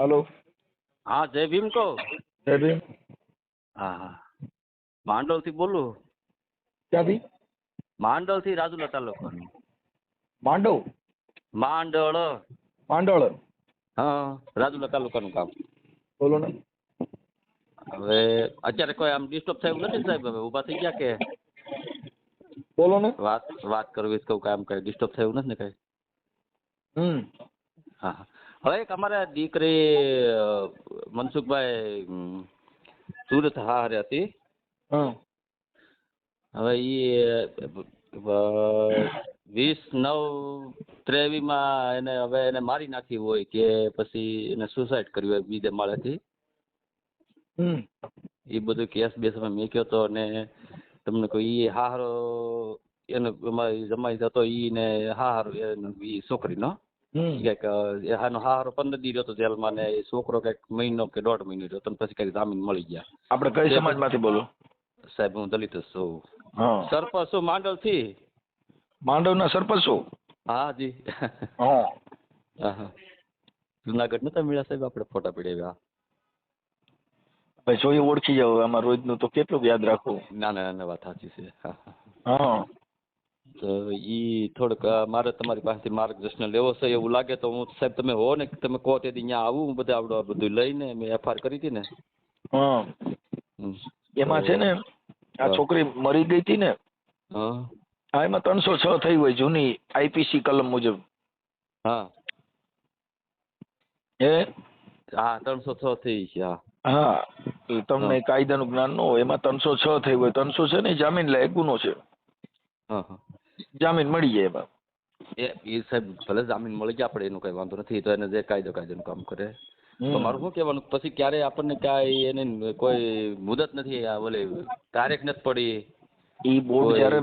હાલો. હા જય ભીમ કહો. જય ભીમ. હા હા. માંડવથી બોલું? ક્યાંથી? માંડવથી રાજુલા તાલુકાનું માંડવ? માંડળ. માંડળ. હા રાજુલા તાલુકાનું કામ બોલો ને. હવે અત્યારે કોઈ આમ ડિસ્ટર્બ થયું નથી સાહેબ? હવે ઊભા થઈ ગયા કે? બોલો ને. વાત વાત કરવી કહું કામ કઈ ડિસ્ટર્બ થયું નથી ને કઈ? હમ. હા હા. હવે એક અમારા દીકરી મનસુખભાઈ સુરત હારે હતી. હવે એ વીસ નવ ત્રેવીસમાં એને હવે એને મારી નાખી હોય કે પછી એને સુસાઇડ કર્યું હોય બીજે માળેથી. હમ. એ બધું કેસ બેસ અમે મેક્યો તો અને તમને કોઈ ઈ હારો એનો જમાઈ હતો ઈ ને હારો એનો ઈ છોકરીનો. ઈ કંઈક હાનો હારો પંદર દી રહ્યો જેલમાં ને એ છોકરો કંઈક મહિનો કે દોઢ મહિનો રહ્યો તો પછી કંઈક જામીન મળી ગયા આપણે કઈ સમાજમાંથી બોલો સાહેબ હું દલિત છું સરપંચ છું માંડલથી માંડવના સરપંચ છું હા જી હા હા હા જુનાગઢ નતા મળ્યા સાહેબ આપણે ફોટા પડાવ્યા ભાઈ જોઈએ ઓળખી જાવ આમાં રોજનું તો કેટલું યાદ રાખવું ના ના ના વાત સાચી છે હા તો એ થોડુંક મારે તમારી પાસેથી માર્ગદર્શન લેવો છે એવું લાગે તો હું સાહેબ તમે હો ને તમે કહો તે અહીંયા આવું હું બધા આવડો બધું લઈને મેં એફઆર કરી હતી ને. હા. એમાં છે ને આ છોકરી મરી ગઈ હતી ને હા. એમાં ત્રણસો છ થઈ હોય જૂની આઈપીસી કલમ મુજબ. હા. હે? હા ત્રણસો છ થઈ છે હા. હા તમને કાયદાનું જ્ઞાન ન હોય એમાં ત્રણસો છ થઈ હોય ત્રણસો છે ને જામીન લાયક ગુનો છે. હા હા. જામીન મળી જાય એમાં. એ એ સાહેબ ભલે જામીન મળી ગયા આપણે એનું કઈ વાંધો નથી. તો એને જે કાયદો કાયદાનું કામ કરે. તો મારું શું કહેવાનું? પછી ક્યારે આપણને કાંઈ એને કોઈ મુદત નથી આ ઓલી તારીખ નથી પડી? એ બોર્ડ જ્યારે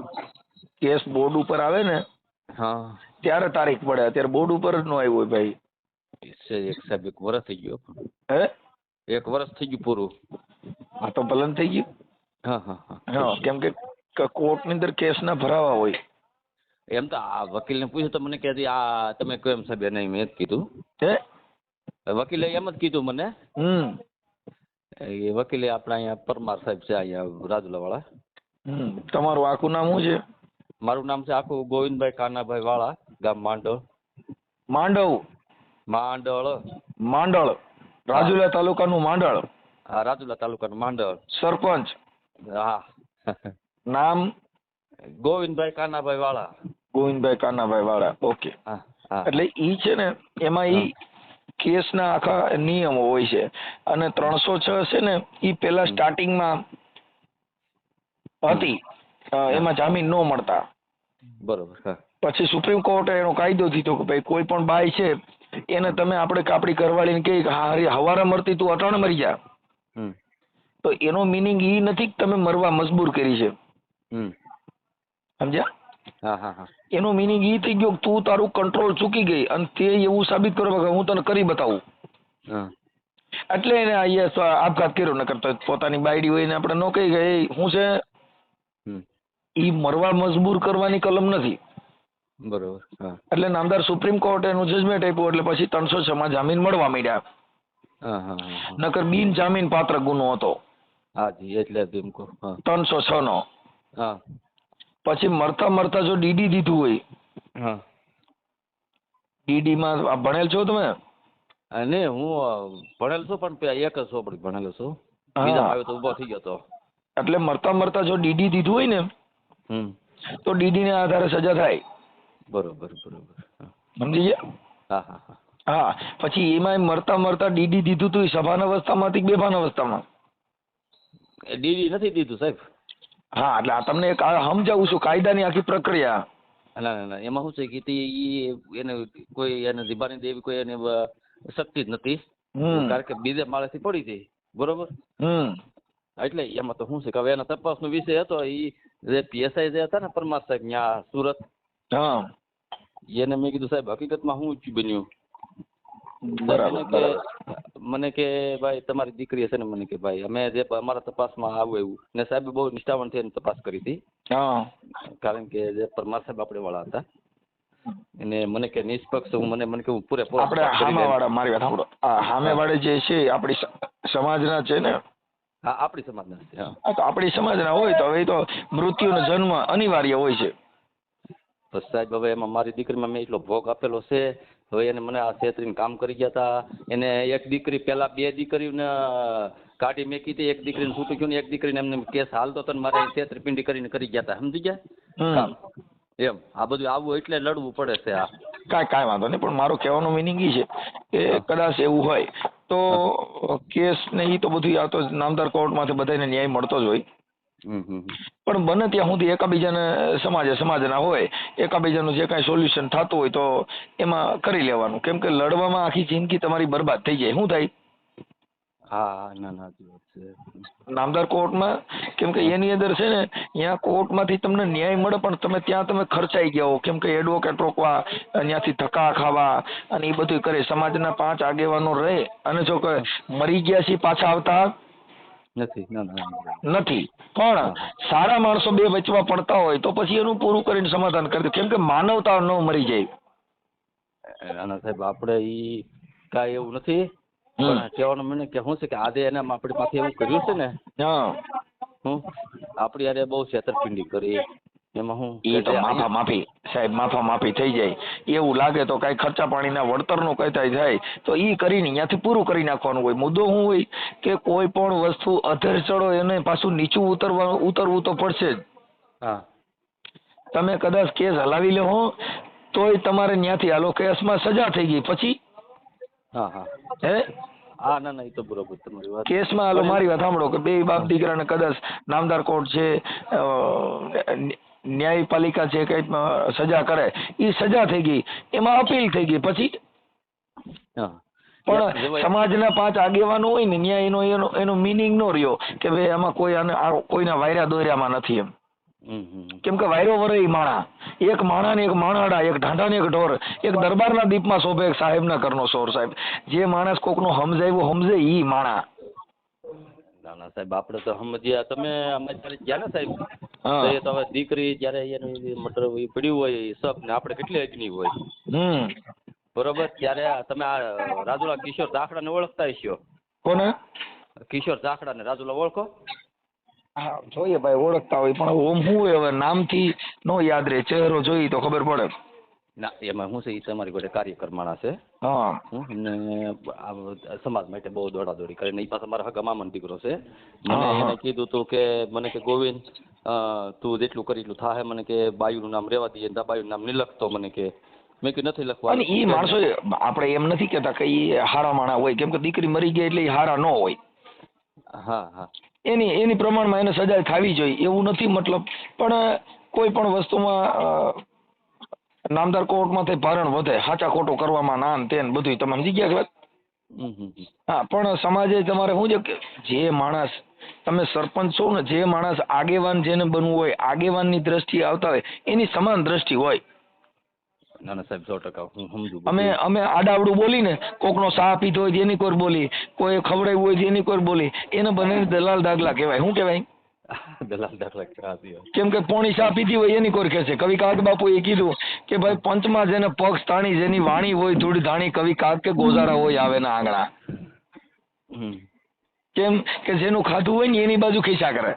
કેસ બોર્ડ ઉપર આવે ને હા. ત્યારે તારીખ પડે. અત્યારે બોર્ડ ઉપર જ નો આવ્યો હોય ભાઈ. એક સાહેબ એક વર્ષ થઈ ગયો હે. એક વર્ષ થઈ ગયું પૂરું. આ તો ભલન થઈ ગયું? હા હા હા. હા કેમ કે કોર્ટની અંદર કેસ ના ભરાવા હોય. એમ તો આ વકીલને પૂછ્યું તો મને કહે છે, આ તમે કેમ સાહેબ એને મેં જ કીધું. હે? વકીલે એમ જ કીધું મને. હમ. એ વકીલે આપણા અહીંયા પરમાર સાહેબ છે અહીંયા રાજુલાવાળા. હમ. તમારું આખું નામ શું છે? મારું નામ છે આખું ગોવિંદભાઈ કાનાભાઈ વાળા ગામ માંડળ. માંડવ માંડળ. માંડળ. રાજુલા તાલુકાનું માંડળ. હા રાજુલા તાલુકાનું માંડળ. સરપંચ. હા. નામ? ગોવિંદભાઈ કાનાભાઈ વાળા. ગોવિંદભાઈ કાનાભાઈ વાળા. ઓકે એટલે ઈ છે ને એમાં ઈ કેસના આખા નિયમો હોય છે. અને ત્રણસો છ છે ને ઈ પેલા સ્ટાર્ટિંગમાં હતી. એમાં જામીન ન મળતા. બરોબર પછી સુપ્રીમ કોર્ટે એનો કાયદો દીધો કે ભાઈ કોઈ પણ બાય છે એને તમે આપણે કાપડી કરવાડીને કે હા હવારે મરતી તું અટાણે મરી જા. તો એનો મિનિંગ ઈ નથી કે તમે મરવા મજબૂર કરી છે. સમજ્યા? એનો મિનિંગ એ થઈ ગયો તું તારું કંટ્રોલ ચૂકી ગઈ અને તે એવું સાબિત કરવા કે હું તને કરી બતાવું. એટલે એને યસ આપઘાત કર્યો ન કરતો પોતાની બાયડી હોય ને આપણે ન કહી ગઈ હું છે? ઈ મરવા મજબૂર કરવાની કલમ નથી. બરોબર એટલે નામદાર સુપ્રીમ કોર્ટે એનું જજમેન્ટ આપ્યું એટલે પછી ત્રણસો છ માં જામીન મળવા માંડ્યા. નકર બિન જામીન પાત્ર ગુનો હતો. હાજી એટલે ત્રણસો છ નો. હા. પછી મરતા મરતા જો ડીડી દીધું હોય હા. ડીડી માં ભણેલ છો તમે? અને હું ભણેલ છું પણ એક જ ચોપડી ભણેલો છું. બીજા આવ્યો તો ઊભો થઈ ગયો તો. એટલે મરતા મરતા જો ડીડી દીધું હોય ને હમ. તો ડીડી ને આધારે સજા થાય. બરોબર બરોબર. હા. સમજી ગયા? હા હા હા. હા પછી એમાં મરતા મરતા ડીડી દીધું તું સભાન અવસ્થામાંથી કે બેભાન અવસ્થામાં? ડીડી નથી દીધું સાહેબ. હા એટલે આ તમને એક આ સમજાવું છું કાયદાની આખી પ્રક્રિયા. ના ના ના એમાં શું છે કે તે ઈ એને કોઈ એને દીબાની દેવી કોઈ એને શક્તિ જ નથી. કારણ કે બીજે માળેથી પડી હતી બરોબર? હમ. એટલે એમાં તો શું છે કે હવે એના તપાસનો વિષય હતો ઈ જે પીએસઆઈ જે હતા ને પરમાર સાહેબ ત્યાં સુરત. હા. એને મેં કીધું સાહેબ હકીકતમાં શું બન્યું? બરાબર મને કે બરાબર. મને કે ભાઈ તમારી દીકરી હશે ને મને કે ભાઈ અમે જે અમારા તપાસમાં આવું એવું. ને સાહેબ બહુ નિષ્ઠાવાન થઈને તપાસ કરી હતી. કારણ કે જે પરમાર સાહેબ આપણે વાળા હતા. અને મને કે નિષ્પક્ષ હું મને મને કે હું પૂરેપૂરો આપણે. હામેવાળા મારી વાત સાંભળો. આ હામેવાળે જે છે આપણી સમાજના છે ને? હા આપણી સમાજના છે હા. તો આપણી સમાજના હોય તો હવે તો મૃત્યુનો જન્મ અનિવાર્ય હોય છે. તો સાહેબ હવે એમાં મારી દીકરીમાં મેં એટલો ભોગ આપેલો છે હવે એને મને આ છેતરીને કામ કરી ગયા હતા એને એક દીકરી પેલા બે દીકરીઓને કાઢી મેકી હતી. એક દીકરીને છૂટું ગયું ને એક દીકરીને એમને કેસ હાલતો હતો ને મારે છેતરપિંડી કરીને કરી ગયા હતા સમજી ગયા? એમ. આ બધું આવું એટલે લડવું પડે છે આ. કાંઈ કાંઈ વાંધો નહીં પણ મારો કહેવાનો મિનિંગ એ છે કે કદાચ એવું હોય તો કેસ ને એ તો બધું આ તો નામદાર કોર્ટમાંથી બધાને ન્યાય મળતો જ હોય. પણ બને ત્યાં સુધી એકાબીજાને સમાજે સમાજના હોય એકાબીજાનું જે કાંઈ સોલ્યુશન થતું હોય તો એમાં કરી લેવાનું. કેમ કે લડવામાં આખી જિંદગી તમારી બરબાદ થઈ જાય. શું થાય? હા ના ના નામદાર કોર્ટમાં કેમ કે એની અંદર છે ને ત્યાં કોર્ટમાંથી તમને ન્યાય મળે પણ તમે ત્યાં તમે ખર્ચાઈ ગયા હો. કેમ કે એડવોકેટ રોકવા ત્યાંથી ધક્કા ખાવા અને એ બધું કરે. સમાજના પાંચ આગેવાનો રહે અને જો કે મરી ગયા છે પાછા આવતા નથી. ના ના ના. નથી. પણ સારા માણસો બે વચવા પડતા હોય તો પછી એનું પૂરું કરીને સમાધાન કરી દે. કેમ કે માનવતા ન મરી જાય. નાના સાહેબ આપણે ઈ કાંઈ એવું નથી. કહેવાનું મને કે શું છે કે આજે એને આપણી પાસે એવું કર્યું છે ને? હા. હું આપણી યારે બહુ છેતરપિંડી કરી. એમાં હું એ તો માફા માફી સાહેબ માફા માફી થઈ જાય. એવું લાગે તો કઈ ખર્ચા પાણીના વળતરનું કઈ થાય તો એ કરીને ત્યાંથી પૂરું કરી નાખવાનું હોય. મુદ્દો શું હોય કે કોઈ પણ વસ્તુ અધર ચડો એને પાછું નીચું ઉતરવા ઉતરવું તો પડશે જ. હા. તમે કદાચ કેસ હલાવી લો હો તોય તમારે ત્યાંથી હાલો કેસમાં સજા થઈ ગઈ. પછી? હા હા. હે? હા ના ના એ તો બરોબર તમારી વાત. કેસમાં હાલો મારી વાત સાંભળો કે બે બાપ દીકરાને કદાચ નામદાર કોર્ટ છે ન્યાયપાલિકા છે કઈ સજા કરે એ સજા થઈ ગઈ. એમાં અપીલ થઈ ગઈ. પછી પણ સમાજના પાંચ આગેવાનો હોય ને ન્યાય એનો એનો એનો મિનિંગ નો રહ્યો કે ભાઈ આમાં કોઈ આને કોઈના વાયરા દોર્યામાં નથી એમ. કેમ કે વાયરો વરે માણા. એક માણા ને એક માણાડા એક ઢાંઢા ને એક ઢોર. એક દરબારના દીપમાં શોભે એક સાહેબના કરનો સોર સાહેબ. જે માણસ કોકનો સમજાવ્યો સમજે ઈ માણા. ના ના સાહેબ આપણે તો સમજ્યા તમે અમે જ્યારે ગયા ને સાહેબ. તો એ તો હવે દીકરી જ્યારે એનું મતલબ એ પડ્યું હોય એ સપ ને આપણે કેટલી અગ્નિ હોય. હમ. બરોબર? ત્યારે તમે આ રાજુલા કિશોર ચાખડાને ઓળખતા હશો? કોને? કિશોર ચાખડાને રાજુલા ઓળખો? હા જોઈએ ભાઈ ઓળખતા હોય પણ ઓમ શું હોય હવે નામથી નો યાદ રહે ચહેરો જોઈએ તો ખબર પડે. ના એમાં શું છે એ તમારી જોડે કાર્યકર માણસ છે. હું. એમને સમાજ માટે બહુ દોડાદોડી કરે ને એ પાસે મારા હગા મામન દીકરો છે. મને હા, હા. એને કીધું તું કે મને કે ગોવિંદ તું જેટલું કરી એટલું થાય મને કે બાયુનું નામ રહેવા દઈએ બાયુનું નામ નહીં લખતો મને કે. મેં કીધું નથી અને લખવાનું ઈ માણસો આપણે એમ નથી કેતા કે એ હારા માણા હોય કેમ કે દીકરી મરી ગઈ એટલે એ હારા ન હોય. હા હા. એની એની પ્રમાણમાં એને સજા થવી જોઈએ એવું નથી મતલબ. પણ કોઈ પણ વસ્તુમાં નામદાર કોર્ટમાંથી ભારણ વધે સાચા ખોટું કરવામાં ના તેન બધું તમે સમજી ગયા. હા પણ સમાજે તમારે શું છે કે જે માણસ તમે સરપંચ છો ને જે માણસ આગેવાન જેને બનવું હોય આગેવાનની દ્રષ્ટિએ આવતા હોય એની સમાન દ્રષ્ટિ હોય. ના ના સાહેબ સો ટકા હું સમજુ અમે અમે આડાવડું બોલીને કોકનો સાહ પીધો હોય એની કોર બોલી કોઈ ખવડાવ્યું હોય તો એની કોર બોલી એને બંને દલાલ દાગલા કહેવાય. શું કહેવાય? દલાલ દાખલા કરાવી કેમ કે પોણી ચા પીધી હોય એની કોર કહેશે. કવિ કાક બાપુ એ કીધું કે ભાઈ પંચમાં જેને પગ તાણી જેની વાણી હોય ધૂળ ધાણી કવિ કાક કે ગોઝારા હોય આવે ના આંગણા કેમ કે જેનું ખાધું હોય ને એની બાજુ ખીસા કરે.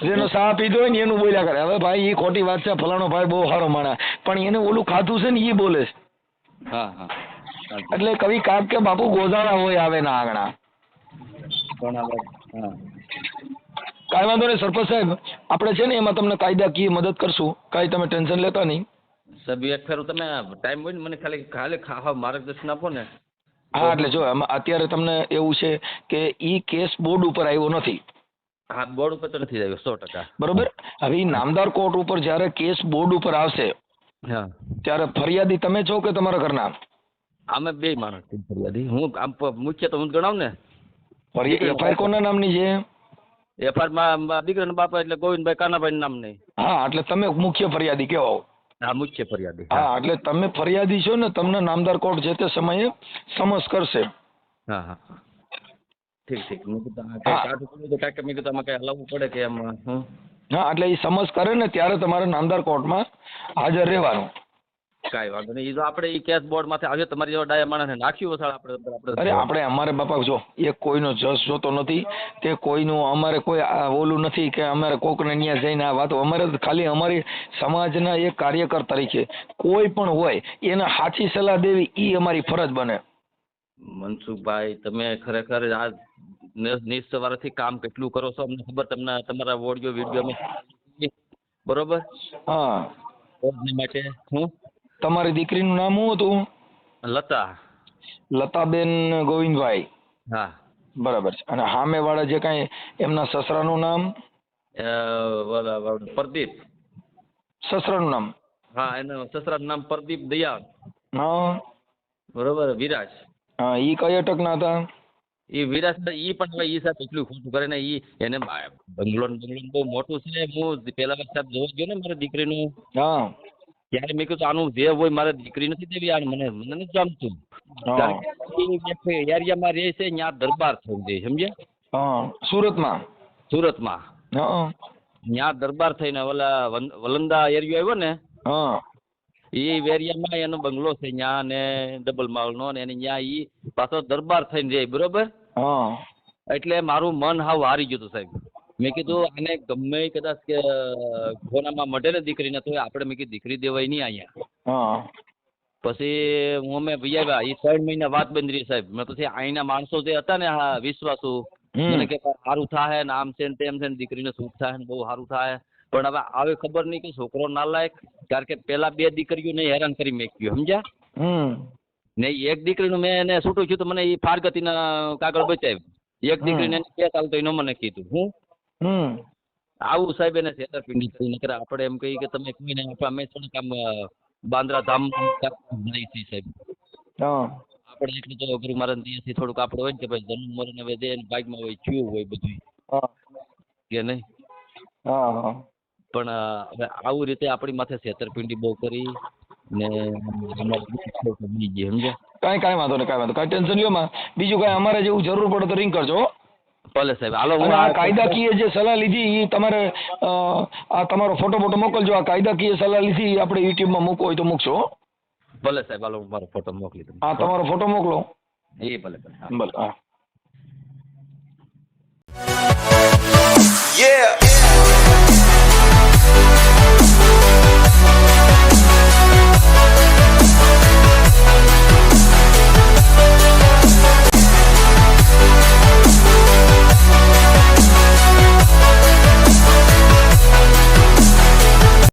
જેનો સા પીધો હોય ને એનું બોલ્યા કરે. હવે ભાઈ એ ખોટી વાત છે ફલાણો ભાઈ બહુ સારો માણે પણ એને ઓલું ખાધું છે ને એ બોલે છે. હા હા. એટલે કવિ કાક કે બાપુ ગોઝારા હોય આવે ના આંગણા હા. કાંઈ વાંધો નહીં સરપંચ સાહેબ. આપણે છે ને એમાં તમને કાયદાકીય મદદ કરશું. કાંઈ તમે ટેન્શન લેતા નહીં. સાહેબ એક ફેરું તમે ટાઈમ હોય ને મને ખાલી ખાલી ખાવા માર્ગદર્શન આપો ને. હા એટલે જો અત્યારે તમને એવું છે કે ઈ કેસ બોર્ડ ઉપર આવ્યો નથી. હા બોર્ડ ઉપર તો નથી આવ્યો સો ટકા. બરોબર? હવે ઈ નામદાર કોર્ટ ઉપર જ્યારે કેસ બોર્ડ ઉપર આવશે હા. ત્યારે ફરિયાદી તમે છો કે તમારા ઘરના? અમે બે માણસ ફરિયાદી. હું આમ મુખ્ય તો હું ગણાવ ને? એફઆઈઆર કોના નામની છે? એફઆરમાં દીકરાના બાપા એટલે ગોવિંદભાઈ કાનાભાઈ નામ નહીં. હા એટલે તમે મુખ્ય ફરિયાદી કહેવાઓ. હા મુખ્ય ફરિયાદી. હા એટલે તમે ફરિયાદી છો ને તમને નામદાર કોર્ટ જે તે સમયે સમસ કરશે. હા હા. ઠીક ઠીક. મેં કીધું કાઢવું પડ્યું તો કાંઈક મેં કીધું આમાં કંઈ હલાવવું પડે કે એમ હા એટલે એ સમજ કરે ને ત્યારે તમારે નામદાર કોર્ટમાં હાજર રહેવાનું. કાંઈ વાંધો નહીં. એ તો આપણે એ કેસ બોર્ડમાંથી આવ્યો તમારી જેવા ડાયા માણસને નાખ્યું વસાડ આપણે આપણે અરે આપણે અમારે બાપા જો એ કોઈનો જસ જોતો નથી તે કોઈનું અમારે કોઈ આ ઓલું નથી કે અમારે કોકને ન્યા જઈને આ વાતો. અમારે ખાલી અમારી સમાજના એક કાર્યકર તરીકે કોઈ પણ હોય એને સાચી સલાહ દેવી એ અમારી ફરજ બને. મનસુખભાઈ તમે ખરેખર આ નિસ્વાર્થી કામ કેટલું કરો છો? અમને ખબર તમને તમારા ઓડિયો વીડિયો બરોબર? હા. માટે હું? તમારી દીકરીનું નામ શું હતું? લતા. લતાબેન ગોવિંદભાઈ. હા. બરાબર છે. અને સામેવાળા જે કાંઈ એમના સસરાનું નામ? પ્રદીપ. સસરાનું નામ? હા એનું સસરાનું નામ પ્રદીપ દયાળ. હા. બરોબર વિરાજ. હા ઈ કઈ અટકના હતા? એ વિરાજ ઈ પણ હવે ઈ સાહેબ એટલું ખોટું કરે ને ઈ એને બંગલો બંગલો બહુ મોટું છે. હું પેલા વખત સાહેબ જોવા ગયો ને મારી દીકરીનું. હા. ત્યારે મેં કીધું આનું જે હોય મારે દીકરી નથી દેવી આ મને મને નથી એ એરિયામાં રહે છે ત્યાં દરબાર થઈ જાય સમજ્યા? સુરતમાં? સુરતમાં. ત્યાં દરબાર થઈને ઓલા વલંદા એરિયો આવ્યો ને હા. એ એરિયામાં એનો બંગલો છે ત્યાં ને ડબલ માળનો ને એને ત્યાં ઈ પાછો દરબાર થઈને જાય બરોબર? હા. એટલે મારું મન હાવ હારી ગયું હતું સાહેબ. મેં કીધું આને ગમે કદાચ કે ખોનામાં મઢે ને દીકરીને તો આપણે મેં કીધું દીકરી દેવાય નહીં અહીંયા. હા. પછી હું અમે ભઈ એ ત્રણ મહિના વાત બંધ રહી સાહેબ. મેં પછી અહીંના માણસો જે હતા ને હા વિશ્વાસુ મને કે સારું થાય ને આમ છે ને તેમ છે ને દીકરીને સુખ થાય ને બહુ સારું થાય પણ હવે આવે ખબર નહીં કે છોકરો ના લાયક કારણ કે પેલા બે દીકરીઓને હેરાન કરી મેક્યું સમજ્યા? ને એક દીકરીનું મેં એને છૂટું છું તો મને એ ફારગતીના કાગળ બચાવ્યું એક દીકરીને કેસ ચાલતો એનો મને કીધું. હું? હમ. આવું સાહેબ એને છેતરપિંડી કરી. નકર આપણે એમ કહીએ કે તમે કોઈને અમે થોડુંક આમ બાંદ્રા ધામ જાય છીએ સાહેબ. હા. આપણે એટલું તો ગુરુ મહારાજ ત્યાંથી થોડુંક આપણે હોય ને કે ભાઈ જન્મ મરણ હવે દે એના ભાગમાં હોય થયું હોય બધું હા. કે નહીં? હા હા. પણ હવે આવું રીતે આપણી માથે છેતરપિંડી બહુ કરી ને સમજ્યા? કાંઈ કાંઈ વાંધો નહીં કાંઈ વાંધો કાંઈ ટેન્શન લ્યો માં. બીજું કાંઈ અમારે જેવું જરૂર પડે તો રિંગ કરજો હો. ભલે સાહેબ હાલો હું આ કાયદાકીય જે સલાહ લીધી એ તમારે આ તમારો ફોટો ફોટો મોકલજો આ કાયદાકીય સલાહ લીધી આપણે યુટ્યુબમાં મૂકવો હોય તો મૂકશો હો. ભલે સાહેબ હાલો હું મારો ફોટો મોકલી દઉં હા તમારો ફોટો મોકલો એ ભલે ભલે હા. ભલે હા Yeah.